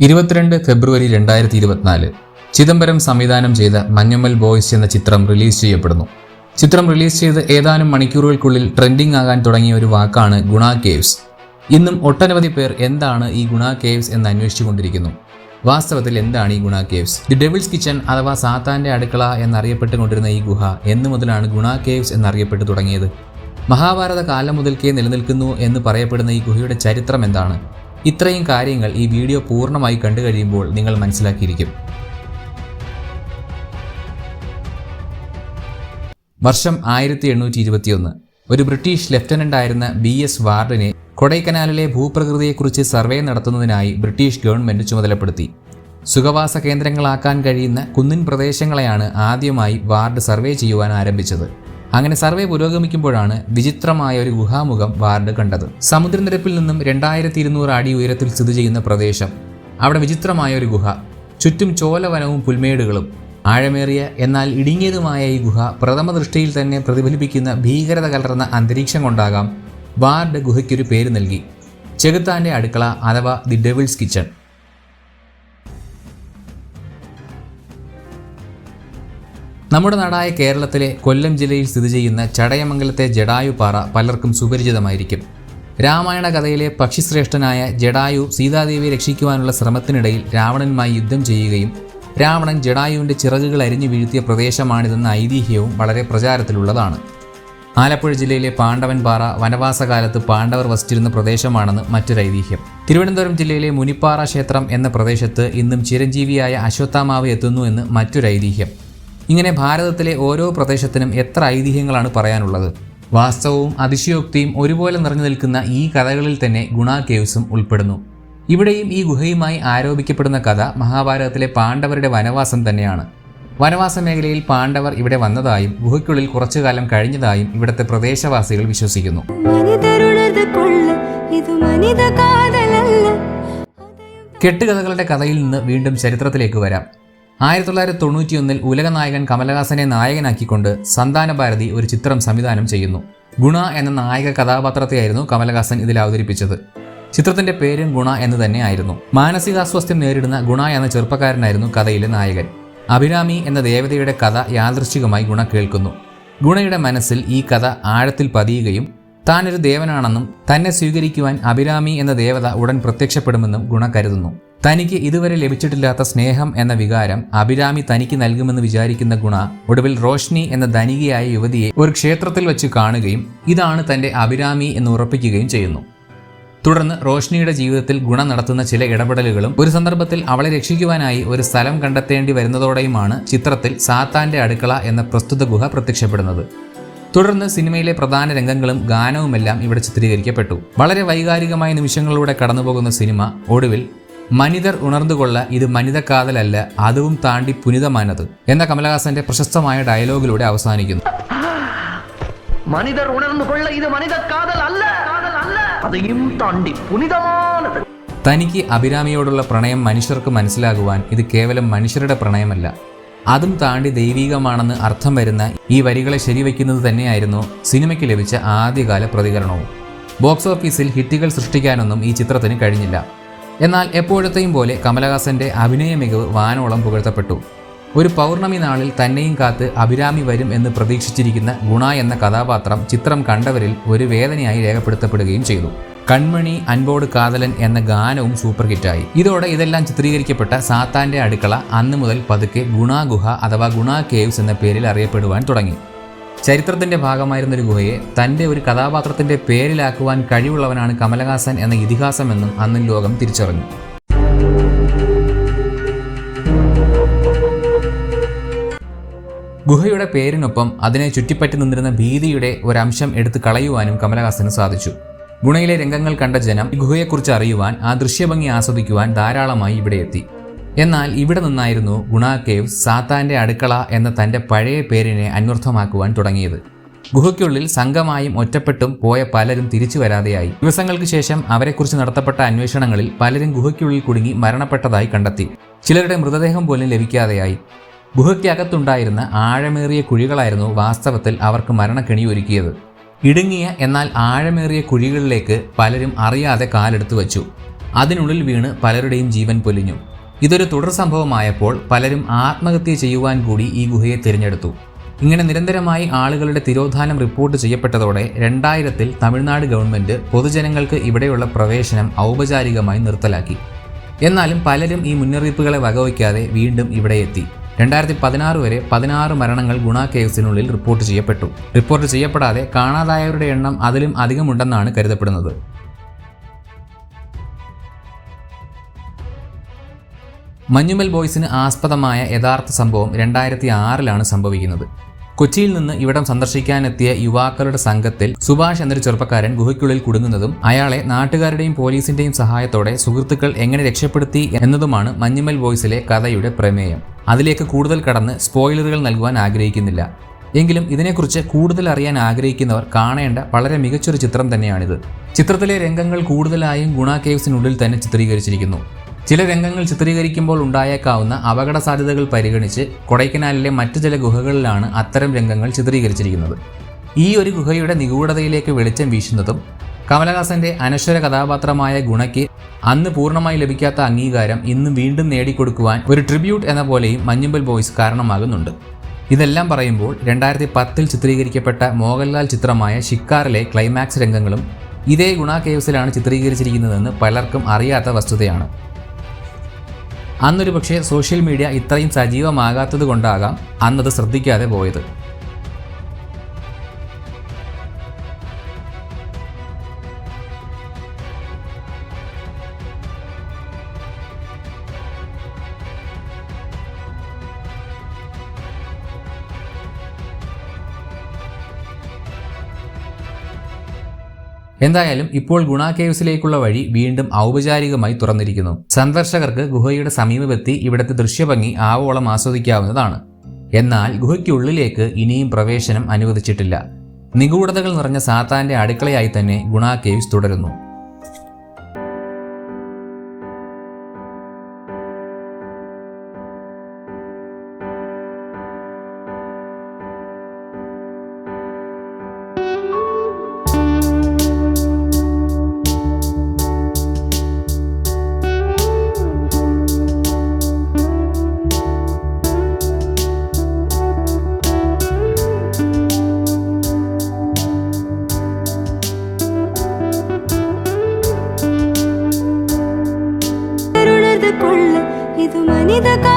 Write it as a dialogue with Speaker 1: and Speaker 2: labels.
Speaker 1: ഇരുപത്തിരണ്ട് ഫെബ്രുവരി രണ്ടായിരത്തി ഇരുപത്തിനാല് ചിദംബരം സംവിധാനം ചെയ്ത മഞ്ഞമ്മൽ ബോയ്സ് എന്ന ചിത്രം റിലീസ് ചെയ്യപ്പെടുന്നു. ചിത്രം റിലീസ് ചെയ്ത് ഏതാനും മണിക്കൂറുകൾക്കുള്ളിൽ ട്രെൻഡിംഗ് ആകാൻ തുടങ്ങിയ ഒരു വാക്കാണ് ഗുണ കേവ്സ്. ഇന്നും ഒട്ടനവധി പേർ എന്താണ് ഈ ഗുണ കേവ്സ് എന്ന് അന്വേഷിച്ചുകൊണ്ടിരിക്കുന്നു. വാസ്തവത്തിൽ എന്താണ് ഈ ഗുണ കേവ്സ്? ദി ഡെവിൾസ് കിച്ചൺ അഥവാ സാത്താന്റെ അടുക്കള എന്നറിയപ്പെട്ടുകൊണ്ടിരുന്ന ഈ ഗുഹ എന്നു മുതലാണ് ഗുണ കേവ്സ് എന്നറിയപ്പെട്ടു തുടങ്ങിയത്. മഹാഭാരത കാലം മുതൽക്കേ നിലനിൽക്കുന്നു എന്ന് പറയപ്പെടുന്ന ഈ ഗുഹയുടെ ചരിത്രം എന്താണ്? ഇത്രയും കാര്യങ്ങൾ ഈ വീഡിയോ പൂർണമായി കണ്ടു കഴിയുമ്പോൾ നിങ്ങൾ മനസ്സിലാക്കിയിരിക്കും. വർഷം ആയിരത്തി എണ്ണൂറ്റി ഇരുപത്തിയൊന്ന് ഒരു ബ്രിട്ടീഷ് ലഫ്റ്റനന്റ് ആയിരുന്ന ബി എസ് വാർഡനെ കൊടൈക്കനാലിലെ ഭൂപ്രകൃതിയെക്കുറിച്ച് സർവേ നടത്തുന്നതിനായി ബ്രിട്ടീഷ് ഗവൺമെന്റ് ചുമതലപ്പെടുത്തി. സുഖവാസ കേന്ദ്രങ്ങളാക്കാൻ കഴിയുന്ന കുന്നിൻ പ്രദേശങ്ങളെയാണ് ആദ്യമായി വാർഡ് സർവേ ചെയ്യുവാൻ ആരംഭിച്ചത്. അങ്ങനെ സർവേ പുരോഗമിക്കുമ്പോഴാണ് വിചിത്രമായ ഒരു ഗുഹാമുഖം വാർഡ് കണ്ടത്. സമുദ്രനിരപ്പിൽ നിന്നും രണ്ടായിരത്തി ഇരുന്നൂറ് അടി ഉയരത്തിൽ സ്ഥിതി ചെയ്യുന്ന പ്രദേശം. അവിടെ വിചിത്രമായ ഒരു ഗുഹ. ചുറ്റും ചോലവനവും പുൽമേടുകളും. ആഴമേറിയ എന്നാൽ ഇടുങ്ങിയതുമായ ഈ ഗുഹ പ്രഥമ ദൃഷ്ടിയിൽ തന്നെ പ്രതിഫലിപ്പിക്കുന്ന ഭീകരത കലർന്ന അന്തരീക്ഷം കൊണ്ടാകാം. വാർഡ് ഗുഹയ്ക്കൊരു പേര് നൽകി. ചെകുത്താന്റെ അടുക്കള അഥവാ ദി ഡെവിൾസ് കിച്ചൺ. നമ്മുടെ നാടായ കേരളത്തിലെ കൊല്ലം ജില്ലയിൽ സ്ഥിതി ചെയ്യുന്ന ചടയമംഗലത്തെ ജഡായുപാറ പലർക്കും സുപരിചിതമായിരിക്കും. രാമായണ കഥയിലെ പക്ഷിശ്രേഷ്ഠനായ ജഡായു സീതാദേവിയെ രക്ഷിക്കുവാനുള്ള ശ്രമത്തിനിടയിൽ രാവണനുമായി യുദ്ധം ചെയ്യുകയും രാവണൻ ജഡായുവിന്റെ ചിറകുകൾ അരിഞ്ഞു വീഴ്ത്തിയ പ്രദേശമാണിതെന്ന ഐതിഹ്യവും വളരെ പ്രചാരത്തിലുള്ളതാണ്. ആലപ്പുഴ ജില്ലയിലെ പാണ്ഡവൻ പാറ വനവാസകാലത്ത് പാണ്ഡവർ വസിച്ചിരുന്ന പ്രദേശമാണെന്ന് മറ്റൊരു ഐതിഹ്യം. തിരുവനന്തപുരം ജില്ലയിലെ മുനിപ്പാറ ക്ഷേത്രം എന്ന പ്രദേശത്ത് ഇന്നും ചിരഞ്ജീവിയായ അശ്വത്ഥാമാവ് എത്തുന്നു എന്ന് മറ്റൊരു ഐതിഹ്യം. ഇങ്ങനെ ഭാരതത്തിലെ ഓരോ പ്രദേശത്തിനും എത്ര ഐതിഹ്യങ്ങളാണ് പറയാനുള്ളത്? വാസ്തവവും അതിശയോക്തിയും ഒരുപോലെ നിറഞ്ഞു നിൽക്കുന്ന ഈ കഥകളിൽ തന്നെ ഗുണ കേവ്സും ഉൾപ്പെടുന്നു. ഇവിടെയും ഈ ഗുഹയുമായി ആരോപിക്കപ്പെടുന്ന കഥ മഹാഭാരതത്തിലെ പാണ്ഡവരുടെ വനവാസം തന്നെയാണ്. വനവാസ മേഖലയിൽ പാണ്ഡവർ ഇവിടെ വന്നതായും ഗുഹയ്ക്കുള്ളിൽ കുറച്ചു കാലം കഴിഞ്ഞതായും ഇവിടുത്തെ പ്രദേശവാസികൾ വിശ്വസിക്കുന്നു. കെട്ടുകഥകളുടെ കഥയിൽ നിന്ന് വീണ്ടും ചരിത്രത്തിലേക്ക് വരാം. ആയിരത്തി തൊള്ളായിരത്തി തൊണ്ണൂറ്റിയൊന്നിൽ ഉലകനായകൻ കമലഹാസനെ നായകനാക്കിക്കൊണ്ട് സന്താന ഭാരതി ഒരു ചിത്രം സംവിധാനം ചെയ്യുന്നു. ഗുണ എന്ന നായക കഥാപാത്രത്തെയായിരുന്നു കമലഹാസൻ ഇതിൽ അവതരിപ്പിച്ചത്. ചിത്രത്തിന്റെ പേരും ഗുണ എന്ന് തന്നെയായിരുന്നു മാനസികാസ്വാസ്ഥ്യം നേരിടുന്ന ഗുണ എന്ന ചെറുപ്പക്കാരനായിരുന്നു കഥയിലെ നായകൻ. അഭിരാമി എന്ന ദേവതയുടെ കഥ യാദൃശ്ചികമായി ഗുണ കേൾക്കുന്നു. ഗുണയുടെ മനസ്സിൽ ഈ കഥ ആഴത്തിൽ പതിയുകയും താനൊരു ദേവനാണെന്നും തന്നെ സ്വീകരിക്കുവാൻ അഭിരാമി എന്ന ദേവത ഉടൻ പ്രത്യക്ഷപ്പെടുമെന്നും ഗുണ കരുതുന്നു. തനിക്ക് ഇതുവരെ ലഭിച്ചിട്ടില്ലാത്ത സ്നേഹം എന്ന വികാരം അഭിരാമി തനിക്ക് നൽകുമെന്ന് വിചാരിക്കുന്ന ഗുണ ഒടുവിൽ റോഷ്നി എന്ന ധനികയായ യുവതിയെ ഒരു ക്ഷേത്രത്തിൽ വെച്ച് കാണുകയും ഇതാണ് തന്റെ അഭിരാമി എന്ന് ഉറപ്പിക്കുകയും ചെയ്യുന്നു. തുടർന്ന് റോഷ്നിയുടെ ജീവിതത്തിൽ ഗുണ നടത്തുന്ന ചില ഇടപെടലുകളും ഒരു സന്ദർഭത്തിൽ അവളെ രക്ഷിക്കുവാനായി ഒരു സ്ഥലം കണ്ടെത്തേണ്ടി വരുന്നതോടെയുമാണ് ചിത്രത്തിൽ സാത്താന്റെ അടുക്കള എന്ന പ്രസ്തുത ഗുഹ പ്രത്യക്ഷപ്പെടുന്നത്. തുടർന്ന് സിനിമയിലെ പ്രധാന രംഗങ്ങളും ഗാനവുമെല്ലാം ഇവിടെ ചിത്രീകരിക്കപ്പെട്ടു. വളരെ വൈകാരികമായ നിമിഷങ്ങളിലൂടെ കടന്നുപോകുന്ന സിനിമ ഒടുവിൽ മനിതർ ഉണർന്നുകൊള്ള ഇത് മനിത കാതലല്ല അതും താണ്ടി പുനിതമാനത്. എന്ന കമലഹാസന്റെ പ്രശസ്തമായ ഡയലോഗിലൂടെ അവസാനിക്കുന്നു.
Speaker 2: മനിതർ ഉണർന്നുകൊള്ള ഇത് മനിത കാതൽ അതെയും താണ്ടി പുനിതമാനത്.
Speaker 1: തനിക്ക് അഭിരാമിയോടുള്ള പ്രണയം മനുഷ്യർക്ക് മനസ്സിലാകുവാൻ ഇത് കേവലം മനുഷ്യരുടെ പ്രണയമല്ല. അതും താണ്ടി ദൈവീകമാണെന്ന് അർത്ഥം വരുന്ന ഈ വരികളെ ശരിവയ്ക്കുന്നത് തന്നെയായിരുന്നു സിനിമയ്ക്ക് ലഭിച്ച ആദ്യകാല പ്രതികരണവും. ബോക്സ് ഓഫീസിൽ ഹിറ്റുകൾ സൃഷ്ടിക്കാനൊന്നും ഈ ചിത്രത്തിന് കഴിഞ്ഞില്ല. എന്നാൽ എപ്പോഴത്തെയും പോലെ കമലഹാസന്റെ അഭിനയ മികവ് വാനോളം പുകഴ്ത്തപ്പെട്ടു. ഒരു പൗർണമി നാളിൽ തന്നെയും കാത്ത് അഭിരാമി വരും എന്ന് പ്രതീക്ഷിച്ചിരിക്കുന്ന ഗുണ എന്ന കഥാപാത്രം ചിത്രം കണ്ടവരിൽ ഒരു വേദനയായി രേഖപ്പെടുത്തപ്പെടുകയും ചെയ്തു. കൺമണി അൻപോട് കാതലൻ എന്ന ഗാനവും സൂപ്പർ ഹിറ്റായി. ഇതോടെ ഇതെല്ലാം ചിത്രീകരിക്കപ്പെട്ട സാത്താന്റെ അടുക്കള അന്ന് മുതൽ പതുക്കെ ഗുണ ഗുഹ അഥവാ ഗുണ കേവ്സ് എന്ന പേരിൽ അറിയപ്പെടുവാൻ തുടങ്ങി. ചരിത്രത്തിന്റെ ഭാഗമായിരുന്ന ഒരു ഗുഹയെ തന്റെ ഒരു കഥാപാത്രത്തിന്റെ പേരിലാക്കുവാൻ കഴിവുള്ളവനാണ് കമലഹാസൻ എന്ന ഇതിഹാസമെന്നും അന്ന് ലോകം തിരിച്ചറിഞ്ഞു. ഗുഹയുടെ പേരിനൊപ്പം അതിനെ ചുറ്റിപ്പറ്റി നിന്നിരുന്ന ഭീതിയുടെ ഒരംശം എടുത്തു കളയുവാനും കമലഹാസന് സാധിച്ചു. ഗുണയിലെ രംഗങ്ങൾ കണ്ട ജനം ഗുഹയെക്കുറിച്ച് അറിയുവാൻ ആ ദൃശ്യഭംഗി ആസ്വദിക്കുവാൻ ധാരാളമായി ഇവിടെ എത്തി. എന്നാൽ ഇവിടെ നിന്നായിരുന്നു ഗുണാകേവ് സാത്താന്റെ അടുക്കള എന്ന തന്റെ പഴയ പേരിനെ അന്വർത്ഥമാക്കുവാൻ തുടങ്ങിയത്. ഗുഹയ്ക്കുള്ളിൽ സംഘമായും ഒറ്റപ്പെട്ടും പോയ പലരും തിരിച്ചു വരാതെയായി. ദിവസങ്ങൾക്ക് ശേഷം അവരെക്കുറിച്ച് നടത്തപ്പെട്ട അന്വേഷണങ്ങളിൽ പലരും ഗുഹയ്ക്കുള്ളിൽ കുടുങ്ങി മരണപ്പെട്ടതായി കണ്ടെത്തി. ചിലരുടെ മൃതദേഹം പോലും ലഭിക്കാതെയായി. ഗുഹയ്ക്കകത്തുണ്ടായിരുന്ന ആഴമേറിയ കുഴികളായിരുന്നു വാസ്തവത്തിൽ അവർക്ക് മരണക്കെണി ഒരുക്കിയത് ഇടുങ്ങിയ എന്നാൽ ആഴമേറിയ കുഴികളിലേക്ക് പലരും അറിയാതെ കാലെടുത്തു വച്ചു അതിനുള്ളിൽ വീണ് പലരുടെയും ജീവൻ പൊലിഞ്ഞു. ഇതൊരു തുടർ സംഭവമായപ്പോൾ പലരും ആത്മഹത്യ ചെയ്യുവാൻ കൂടി ഈ ഗുഹയെ തിരഞ്ഞെടുത്തു. ഇങ്ങനെ നിരന്തരമായി ആളുകളുടെ തിരോധാനം റിപ്പോർട്ട് ചെയ്യപ്പെട്ടതോടെ രണ്ടായിരത്തിൽ തമിഴ്നാട് ഗവൺമെന്റ് പൊതുജനങ്ങൾക്ക് ഇവിടെയുള്ള പ്രവേശനം ഔപചാരികമായി നിർത്തലാക്കി. എന്നാലും പലരും ഈ മുന്നറിയിപ്പുകളെ വകവയ്ക്കാതെ വീണ്ടും ഇവിടെ എത്തി. രണ്ടായിരത്തി പതിനാറ് വരെ പതിനാറ് മരണങ്ങൾ ഗുണ കേസിനുള്ളിൽ റിപ്പോർട്ട് ചെയ്യപ്പെട്ടു. റിപ്പോർട്ട് ചെയ്യപ്പെടാതെ കാണാതായവരുടെ എണ്ണം അതിലും അധികമുണ്ടെന്നാണ് കരുതപ്പെടുന്നത്. മഞ്ഞുമൽ ബോയ്സിന് ആസ്പദമായ യഥാർത്ഥ സംഭവം രണ്ടായിരത്തി ആറിലാണ് സംഭവിക്കുന്നത്. കൊച്ചിയിൽ നിന്ന് ഇവിടം സന്ദർശിക്കാനെത്തിയ യുവാക്കളുടെ സംഘത്തിൽ സുഭാഷ് എന്നൊരു ചെറുപ്പക്കാരൻ ഗുഹയ്ക്കുള്ളിൽ കുടുങ്ങുന്നതും അയാളെ നാട്ടുകാരുടെയും പോലീസിന്റെയും സഹായത്തോടെ സുഹൃത്തുക്കൾ എങ്ങനെ രക്ഷപ്പെടുത്തി എന്നതുമാണ് മഞ്ഞുമൽ ബോയ്സിലെ കഥയുടെ പ്രമേയം. അതിലേക്ക് കൂടുതൽ കടന്ന് സ്പോയിലറുകൾ നൽകുവാൻ ആഗ്രഹിക്കുന്നില്ല. എങ്കിലും ഇതിനെക്കുറിച്ച് കൂടുതൽ അറിയാൻ ആഗ്രഹിക്കുന്നവർ കാണേണ്ട വളരെ മികച്ചൊരു ചിത്രം തന്നെയാണിത്. ചിത്രത്തിലെ രംഗങ്ങൾ കൂടുതലായും ഗുണ കേവ്സിനുള്ളിൽ തന്നെ ചിത്രീകരിച്ചിരിക്കുന്നു. ചില രംഗങ്ങൾ ചിത്രീകരിക്കുമ്പോൾ ഉണ്ടായേക്കാവുന്ന അപകട സാധ്യതകൾ പരിഗണിച്ച് കൊടൈക്കനാലിലെ മറ്റു ചില ഗുഹകളിലാണ് അത്തരം രംഗങ്ങൾ ചിത്രീകരിച്ചിരിക്കുന്നത്. ഈ ഒരു ഗുഹയുടെ നിഗൂഢതയിലേക്ക് വെളിച്ചം വീശുന്നതും കമലഹാസന്റെ അനശ്വര കഥാപാത്രമായ ഗുണയ്ക്ക് അന്ന് പൂർണമായി ലഭിക്കാത്ത അംഗീകാരം ഇന്ന് വീണ്ടും നേടിക്കൊടുക്കുവാൻ ഒരു ട്രിബ്യൂട്ട് എന്ന പോലെയും മഞ്ഞുമ്പൽ ബോയ്സ് കാരണമാകുന്നുണ്ട്. ഇതെല്ലാം പറയുമ്പോൾ രണ്ടായിരത്തി പത്തിൽ ചിത്രീകരിക്കപ്പെട്ട മോഹൻലാൽ ചിത്രമായ ഷിക്കാറിലെ ക്ലൈമാക്സ് രംഗങ്ങളും ഇതേ ഗുണ കേവ്സിലാണ് ചിത്രീകരിച്ചിരിക്കുന്നതെന്ന് പലർക്കും അറിയാത്ത വസ്തുതയാണ്. അന്നൊരു പക്ഷേ സോഷ്യൽ മീഡിയ ഇത്രയും സജീവമാകാത്തത് കൊണ്ടാകാം അന്നത് ശ്രദ്ധിക്കാതെ പോയത്. എന്തായാലും ഇപ്പോൾ ഗുണ കേവ്സിലേക്കുള്ള വഴി വീണ്ടും ഔപചാരികമായി തുറന്നിരിക്കുന്നു. സന്ദർശകർക്ക് ഗുഹയുടെ സമീപമെത്തി ഇവിടുത്തെ ദൃശ്യഭംഗി ആവോളം ആസ്വദിക്കാവുന്നതാണ്. എന്നാൽ ഗുഹയ്ക്കുള്ളിലേക്ക് ഇനിയും പ്രവേശനം അനുവദിച്ചിട്ടില്ല. നിഗൂഢതകൾ നിറഞ്ഞ സാത്താന്റെ അടുക്കളയായി തന്നെ ഗുണ കേവ്സ് തുടരുന്നു. Vida